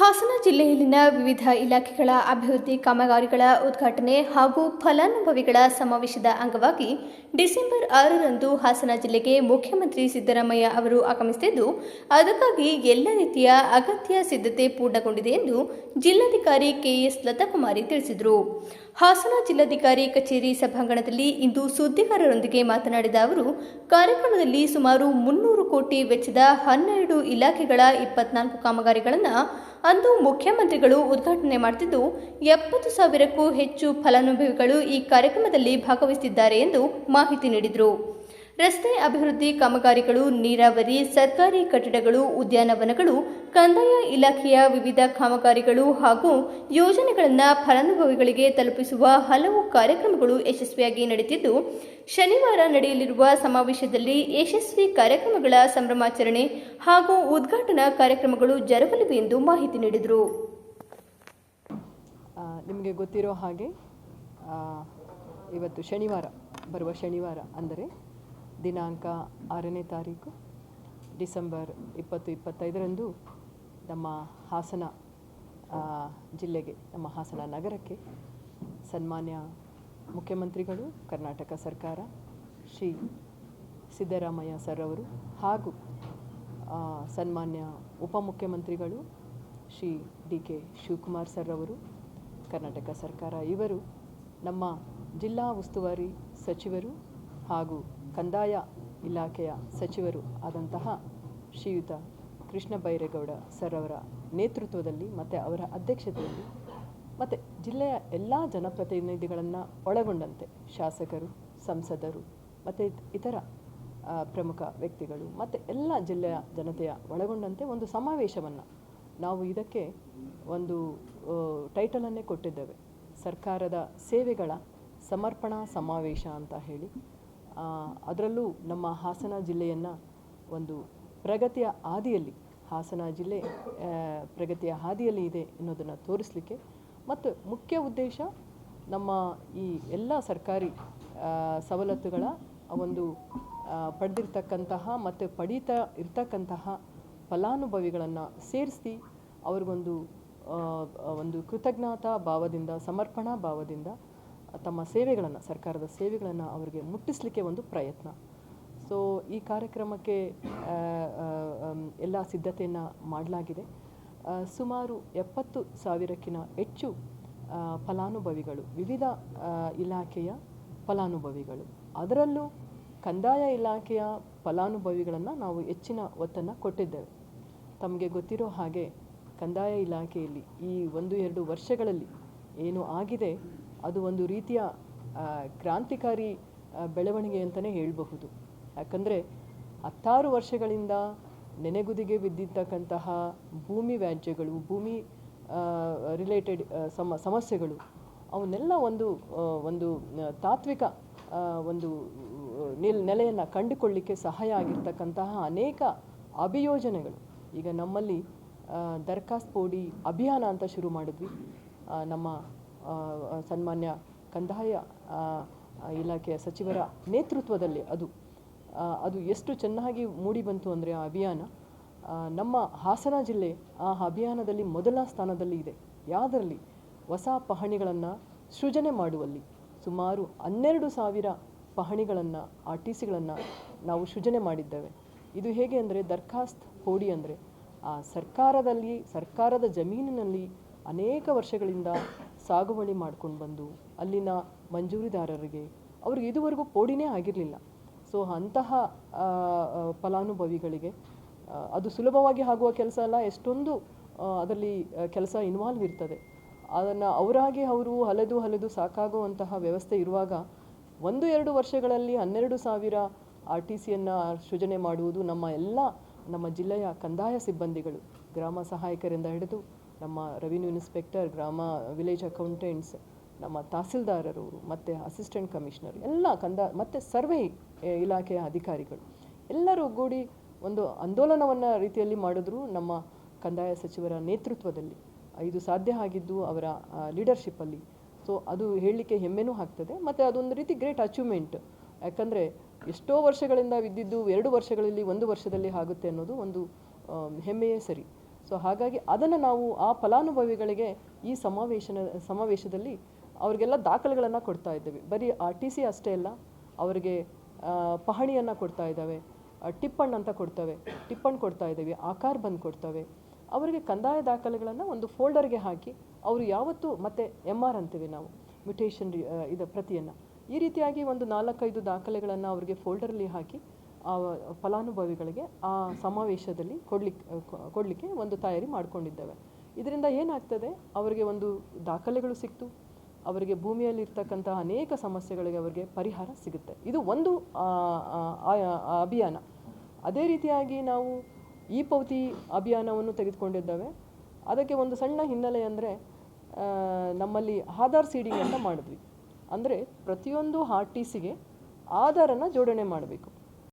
ಹಾಸನ ಜಿಲ್ಲೆಯಲ್ಲಿನ ವಿವಿಧ ಇಲಾಖೆಗಳ ಅಭಿವೃದ್ಧಿ ಕಾಮಗಾರಿಗಳ ಉದ್ಘಾಟನೆ ಹಾಗೂ ಫಲಾನುಭವಿಗಳ ಸಮಾವೇಶದ ಅಂಗವಾಗಿ ಡಿಸೆಂಬರ್ ಆರರಂದು ಹಾಸನ ಜಿಲ್ಲೆಗೆ ಮುಖ್ಯಮಂತ್ರಿ ಸಿದ್ದರಾಮಯ್ಯ ಅವರು ಆಗಮಿಸುತ್ತಿದ್ದು ಅದಕ್ಕಾಗಿ ಎಲ್ಲ ರೀತಿಯ ಅಗತ್ಯ ಸಿದ್ಧತೆ ಪೂರ್ಣಗೊಂಡಿದೆ ಎಂದು ಜಿಲ್ಲಾಧಿಕಾರಿ ಕೆಎಸ್ ಲತಾಕುಮಾರಿ ತಿಳಿಸಿದರು. ಹಾಸನ ಜಿಲ್ಲಾಧಿಕಾರಿ ಕಚೇರಿ ಸಭಾಂಗಣದಲ್ಲಿ ಇಂದು ಸುದ್ದಿಗಾರರೊಂದಿಗೆ ಮಾತನಾಡಿದ ಅವರು, ಕಾರ್ಯಕ್ರಮದಲ್ಲಿ ಸುಮಾರು ಮುನ್ನೂರು ಕೋಟಿ ವೆಚ್ಚದ ಹನ್ನೆರಡು ಇಲಾಖೆಗಳ ಇಪ್ಪತ್ನಾಲ್ಕು ಕಾಮಗಾರಿಗಳನ್ನು ಅಂದು ಮುಖ್ಯಮಂತ್ರಿಗಳು ಉದ್ಘಾಟನೆ ಮಾಡುತ್ತಿದ್ದು ಎಪ್ಪತ್ತು ಸಾವಿರಕ್ಕೂ ಹೆಚ್ಚು ಫಲಾನುಭವಿಗಳು ಈ ಕಾರ್ಯಕ್ರಮದಲ್ಲಿ ಭಾಗವಹಿಸಿದ್ದಾರೆ ಎಂದು ಮಾಹಿತಿ ನೀಡಿದರು. ರಸ್ತೆ ಅಭಿವೃದ್ಧಿ ಕಾಮಗಾರಿಗಳು, ನೀರಾವರಿ, ಸರ್ಕಾರಿ ಕಟ್ಟಡಗಳು, ಉದ್ಯಾನವನಗಳು, ಕಂದಾಯ ಇಲಾಖೆಯ ವಿವಿಧ ಕಾಮಗಾರಿಗಳು ಹಾಗೂ ಯೋಜನೆಗಳನ್ನು ಫಲಾನುಭವಿಗಳಿಗೆ ತಲುಪಿಸುವ ಹಲವು ಕಾರ್ಯಕ್ರಮಗಳು ಯಶಸ್ವಿಯಾಗಿ ನಡೆದಿದ್ದು, ಶನಿವಾರ ನಡೆಯಲಿರುವ ಸಮಾವೇಶದಲ್ಲಿ ಯಶಸ್ವಿ ಕಾರ್ಯಕ್ರಮಗಳ ಸಂಭ್ರಮಾಚರಣೆ ಹಾಗೂ ಉದ್ಘಾಟನಾ ಕಾರ್ಯಕ್ರಮಗಳು ಜರುಗಲಿವೆ ಎಂದು ಮಾಹಿತಿ ನೀಡಿದರು. ನಿಮಗೆ ಗೊತ್ತಿರೋ ಹಾಗೆ ಇವತ್ತು ಶನಿವಾರ, ಬರುವ ಶನಿವಾರ ಅಂದರೆ ದಿನಾಂಕ ಆರನೇ ತಾರೀಕು ಡಿಸೆಂಬರ್ ಇಪ್ಪತ್ತು ಇಪ್ಪತ್ತೈದರಂದು ನಮ್ಮ ಹಾಸನ ಜಿಲ್ಲೆಗೆ, ನಮ್ಮ ಹಾಸನ ನಗರಕ್ಕೆ ಸನ್ಮಾನ್ಯ ಮುಖ್ಯಮಂತ್ರಿಗಳು, ಕರ್ನಾಟಕ ಸರ್ಕಾರ, ಶ್ರೀ ಸಿದ್ದರಾಮಯ್ಯ ಸರ್ ಅವರು ಹಾಗೂ ಸನ್ಮಾನ್ಯ ಉಪಮುಖ್ಯಮಂತ್ರಿಗಳು Shri D K Shivakumar sir ಅವರು, ಕರ್ನಾಟಕ ಸರ್ಕಾರ, ಇವರು ನಮ್ಮ ಜಿಲ್ಲಾ ಉಸ್ತುವಾರಿ ಸಚಿವರು ಹಾಗೂ ಕಂದಾಯ ಇಲಾಖೆಯ ಸಚಿವರು ಆದಂತಹ ಶ್ರೀಯುತ ಕೃಷ್ಣ ಬೈರೇಗೌಡ ಸರ್ ಅವರ ನೇತೃತ್ವದಲ್ಲಿ ಮತ್ತು ಅವರ ಅಧ್ಯಕ್ಷತೆಯಲ್ಲಿ ಮತ್ತು ಜಿಲ್ಲೆಯ ಎಲ್ಲ ಜನಪ್ರತಿನಿಧಿಗಳನ್ನು ಒಳಗೊಂಡಂತೆ ಶಾಸಕರು, ಸಂಸದರು ಮತ್ತು ಇತರ ಪ್ರಮುಖ ವ್ಯಕ್ತಿಗಳು ಮತ್ತು ಎಲ್ಲ ಜಿಲ್ಲೆಯ ಜನತೆಯ ಒಳಗೊಂಡಂತೆ ಒಂದು ಸಮಾವೇಶವನ್ನು ನಾವು ಇದಕ್ಕೆ ಒಂದು ಟೈಟಲನ್ನೇ ಕೊಟ್ಟಿದ್ದೇವೆ. ಸರ್ಕಾರದ ಸೇವೆಗಳ ಸಮರ್ಪಣಾ ಸಮಾವೇಶ ಅಂತ ಹೇಳಿ ಅದರಲ್ಲೂ ನಮ್ಮ ಹಾಸನ ಜಿಲ್ಲೆಯನ್ನು ಒಂದು ಪ್ರಗತಿಯ ಹಾದಿಯಲ್ಲಿ, ಹಾಸನ ಜಿಲ್ಲೆ ಪ್ರಗತಿಯ ಹಾದಿಯಲ್ಲಿ ಇದೆ ಅನ್ನೋದನ್ನು ತೋರಿಸಲಿಕ್ಕೆ ಮತ್ತು ಮುಖ್ಯ ಉದ್ದೇಶ ನಮ್ಮ ಈ ಎಲ್ಲ ಸರ್ಕಾರಿ ಸವಲತ್ತುಗಳ ಒಂದು ಪಡೆದಿರ್ತಕ್ಕಂತಹ ಮತ್ತು ಪಡೀತಾ ಇರ್ತಕ್ಕಂತಹ ಫಲಾನುಭವಿಗಳನ್ನು ಸೇರಿಸಿ ಅವ್ರಿಗೊಂದು ಒಂದು ಕೃತಜ್ಞತಾ ಭಾವದಿಂದ, ಸಮರ್ಪಣಾ ಭಾವದಿಂದ ತಮ್ಮ ಸೇವೆಗಳನ್ನು, ಸರ್ಕಾರದ ಸೇವೆಗಳನ್ನು ಅವರಿಗೆ ಮುಟ್ಟಿಸಲಿಕ್ಕೆ ಒಂದು ಪ್ರಯತ್ನ. ಸೊ ಈ ಕಾರ್ಯಕ್ರಮಕ್ಕೆ ಎಲ್ಲ ಸಿದ್ಧತೆಯನ್ನು ಮಾಡಲಾಗಿದೆ. ಸುಮಾರು ಎಪ್ಪತ್ತು ಸಾವಿರಕ್ಕಿಂತ ಹೆಚ್ಚು ಫಲಾನುಭವಿಗಳು, ವಿವಿಧ ಇಲಾಖೆಯ ಫಲಾನುಭವಿಗಳು. ಅದರಲ್ಲೂ ಕಂದಾಯ ಇಲಾಖೆಯ ಫಲಾನುಭವಿಗಳನ್ನು ನಾವು ಹೆಚ್ಚಿನ ಒತ್ತನ್ನು ಕೊಟ್ಟಿದ್ದೇವೆ. ತಮಗೆ ಗೊತ್ತಿರೋ ಹಾಗೆ ಕಂದಾಯ ಇಲಾಖೆಯಲ್ಲಿ ಈ ಒಂದು ಎರಡು ವರ್ಷಗಳಲ್ಲಿ ಏನು ಆಗಿದೆ ಅದು ಒಂದು ರೀತಿಯ ಕ್ರಾಂತಿಕಾರಿ ಬೆಳವಣಿಗೆ ಅಂತಲೇ ಹೇಳಬಹುದು. ಯಾಕಂದರೆ ಹತ್ತಾರು ವರ್ಷಗಳಿಂದ ನೆನೆಗುದಿಗೆ ಬಿದ್ದಿರ್ತಕ್ಕಂತಹ ಭೂಮಿ ವ್ಯಾಜ್ಯಗಳು, ಭೂಮಿ ರಿಲೇಟೆಡ್ ಸಮ, ಸಮಸ್ಯೆಗಳು, ಅವನ್ನೆಲ್ಲ ಒಂದು ಒಂದು ತಾತ್ವಿಕ ಒಂದು ನಿಲ್, ನೆಲೆಯನ್ನು ಕಂಡುಕೊಳ್ಳಿಕ್ಕೆ ಸಹಾಯ ಆಗಿರ್ತಕ್ಕಂತಹ ಅನೇಕ ಅಭಿಯೋಜನೆಗಳು. ಈಗ ನಮ್ಮಲ್ಲಿ ದರ್ಖಾಸ್ತ್ ಪೋಡಿ ಅಭಿಯಾನ ಅಂತ ಶುರು ಮಾಡಿದ್ವಿ. ನಮ್ಮ ಸನ್ಮಾನ್ಯ ಕಂದಾಯ ಆ, ಇಲಾಖೆಯ ಸಚಿವರ ನೇತೃತ್ವದಲ್ಲಿ ಅದು. ಅದು ಎಷ್ಟು ಚೆನ್ನಾಗಿ ಮೂಡಿ ಬಂತು ಅಂದರೆ ಆ ಅಭಿಯಾನ. ನಮ್ಮ ಹಾಸನ ಜಿಲ್ಲೆ ಆ ಅಭಿಯಾನದಲ್ಲಿ ಮೊದಲ ಸ್ಥಾನದಲ್ಲಿ ಇದೆ. ಯಾವುದರಲ್ಲಿ? ಹೊಸ ಪಹಣಿಗಳನ್ನು ಸೃಜನೆ ಮಾಡುವಲ್ಲಿ. ಸುಮಾರು ಹನ್ನೆರಡು ಸಾವಿರ ಪಹಣಿಗಳನ್ನು ಆರ್ ಟಿ ಸಿಗಳನ್ನು ನಾವು ಸೃಜನೆ ಮಾಡಿದ್ದೇವೆ. ಇದು ಹೇಗೆ ಅಂದರೆ ದರ್ಖಾಸ್ತ್ ಪೋಡಿ ಅಂದರೆ ಆ ಸರ್ಕಾರದಲ್ಲಿ ಸರ್ಕಾರದ ಜಮೀನಿನಲ್ಲಿ ಅನೇಕ ವರ್ಷಗಳಿಂದ ಸಾಗುವಳಿ ಮಾಡ್ಕೊಂಡು ಬಂದು ಅಲ್ಲಿನ ಮಂಜೂರಿದಾರರಿಗೆ ಅವ್ರಿಗೆ ಇದುವರೆಗೂ ಪೋಡಿನೇ ಆಗಿರಲಿಲ್ಲ. ಸೊ ಅಂತಹ ಫಲಾನುಭವಿಗಳಿಗೆ ಅದು ಸುಲಭವಾಗಿ ಆಗುವ ಕೆಲಸ ಅಲ್ಲ, ಎಷ್ಟೊಂದು ಅದರಲ್ಲಿ ಕೆಲಸ ಇನ್ವಾಲ್ವ್ ಇರ್ತದೆ. ಅದನ್ನು ಅವರಾಗಿ ಅವರು ಹಲೆದು ಹಲೆದು ಸಾಕಾಗುವಂತಹ ವ್ಯವಸ್ಥೆ ಇರುವಾಗ ಒಂದು, ಎರಡು ವರ್ಷಗಳಲ್ಲಿ ಹನ್ನೆರಡು ಸಾವಿರ ಆರ್ ಟಿ ಸಿಯನ್ನು ಸೃಜನೆ ಮಾಡುವುದು ನಮ್ಮ ಎಲ್ಲ, ನಮ್ಮ ಜಿಲ್ಲೆಯ ಕಂದಾಯ ಸಿಬ್ಬಂದಿಗಳು, ಗ್ರಾಮ ಸಹಾಯಕರಿಂದ ಹಿಡಿದು ನಮ್ಮ ರೆವಿನ್ಯೂ ಇನ್ಸ್ಪೆಕ್ಟರ್ ಗ್ರಾಮ ವಿಲೇಜ್ ಅಕೌಂಟೆಂಟ್ಸ್ ನಮ್ಮ ತಹಸೀಲ್ದಾರರು ಮತ್ತು ಅಸಿಸ್ಟೆಂಟ್ ಕಮಿಷನರ್ ಎಲ್ಲ ಕಂದ, ಮತ್ತು ಸರ್ವೆ ಇಲಾಖೆಯ ಅಧಿಕಾರಿಗಳು ಎಲ್ಲರೂ ಒಗ್ಗೂಡಿ ಒಂದು ಆಂದೋಲನವನ್ನು ರೀತಿಯಲ್ಲಿ ಮಾಡಿದ್ರು ನಮ್ಮ ಕಂದಾಯ ಸಚಿವರ ನೇತೃತ್ವದಲ್ಲಿ. ಇದು ಸಾಧ್ಯ ಆಗಿದ್ದು ಅವರ ಲೀಡರ್ಶಿಪ್ಪಲ್ಲಿ ಸೊ ಅದು ಹೇಳಲಿಕ್ಕೆ ಹೆಮ್ಮೆನೂ ಆಗ್ತದೆ. ಮತ್ತು ಅದೊಂದು ರೀತಿ ಗ್ರೇಟ್ ಅಚೀವ್ಮೆಂಟ್ ಯಾಕಂದರೆ ಎಷ್ಟೋ ವರ್ಷಗಳಿಂದ ಇದ್ದಿದ್ದು ಎರಡು ವರ್ಷಗಳಲ್ಲಿ ಒಂದು ವರ್ಷದಲ್ಲಿ ಆಗುತ್ತೆ ಅನ್ನೋದು ಒಂದು ಹೆಮ್ಮೆಯೇ ಸರಿ. ಸೊ ಹಾಗಾಗಿ ಅದನ್ನು ನಾವು ಆ ಫಲಾನುಭವಿಗಳಿಗೆ ಈ ಸಮಾವೇಶನ, ಸಮಾವೇಶದಲ್ಲಿ ಅವರಿಗೆಲ್ಲ ದಾಖಲೆಗಳನ್ನು ಕೊಡ್ತಾ ಇದ್ದೇವೆ. ಬರೀ ಆರ್ ಟಿ ಸಿ ಅಷ್ಟೇ ಅಲ್ಲ, ಅವರಿಗೆ ಪಹಣಿಯನ್ನು ಕೊಡ್ತಾ ಇದ್ದಾವೆ ಟಿಪ್ಪಣ್ ಅಂತ ಕೊಡ್ತವೆ ಟಿಪ್ಪಣ್ ಕೊಡ್ತಾ ಇದ್ದೀವಿ, ಆಕಾರ ಬಂದು ಕೊಡ್ತವೆ. ಅವರಿಗೆ ಕಂದಾಯ ದಾಖಲೆಗಳನ್ನು ಒಂದು ಫೋಲ್ಡರ್ಗೆ ಹಾಕಿ ಅವರು ಯಾವತ್ತು ಮತ್ತೆ ಎಂ ಆರ್ ಅಂತೀವಿ ನಾವು, ಮ್ಯುಟೇಷನ್ ಇದು ಪ್ರತಿಯನ್ನು. ಈ ರೀತಿಯಾಗಿ ಒಂದು ನಾಲ್ಕೈದು ದಾಖಲೆಗಳನ್ನು ಅವರಿಗೆ ಫೋಲ್ಡರಲ್ಲಿ ಹಾಕಿ ಫಲಾನುಭವಿಗಳಿಗೆ ಆ ಸಮಾವೇಶದಲ್ಲಿ ಕೊಡ್ಲಿಕ್ಕೆ ಕೊಡಲಿಕ್ಕೆ ಒಂದು ತಯಾರಿ ಮಾಡಿಕೊಂಡಿದ್ದೇವೆ. ಇದರಿಂದ ಏನಾಗ್ತದೆ? ಅವರಿಗೆ ಒಂದು ದಾಖಲೆಗಳು ಸಿಕ್ತು. ಅವರಿಗೆ ಭೂಮಿಯಲ್ಲಿರ್ತಕ್ಕಂಥ ಅನೇಕ ಸಮಸ್ಯೆಗಳಿಗೆ ಅವರಿಗೆ ಪರಿಹಾರ ಸಿಗುತ್ತೆ. ಇದು ಒಂದು ಅಭಿಯಾನ. ಅದೇ ರೀತಿಯಾಗಿ ನಾವು ಈ ಪೌತಿ ಅಭಿಯಾನವನ್ನು ತೆಗೆದುಕೊಂಡಿದ್ದೇವೆ. ಅದಕ್ಕೆ ಒಂದು ಸಣ್ಣ ಹಿನ್ನೆಲೆ ಅಂದರೆ ನಮ್ಮಲ್ಲಿ ಆಧಾರ್ ಸೀಡಿಂಗ್ ಅಂತ ಮಾಡಿದ್ವಿ. ಅಂದರೆ ಪ್ರತಿಯೊಂದು ಆರ್ ಟಿ ಸಿಗೆ ಆಧಾರನ್ನು ಜೋಡಣೆ ಮಾಡಬೇಕು.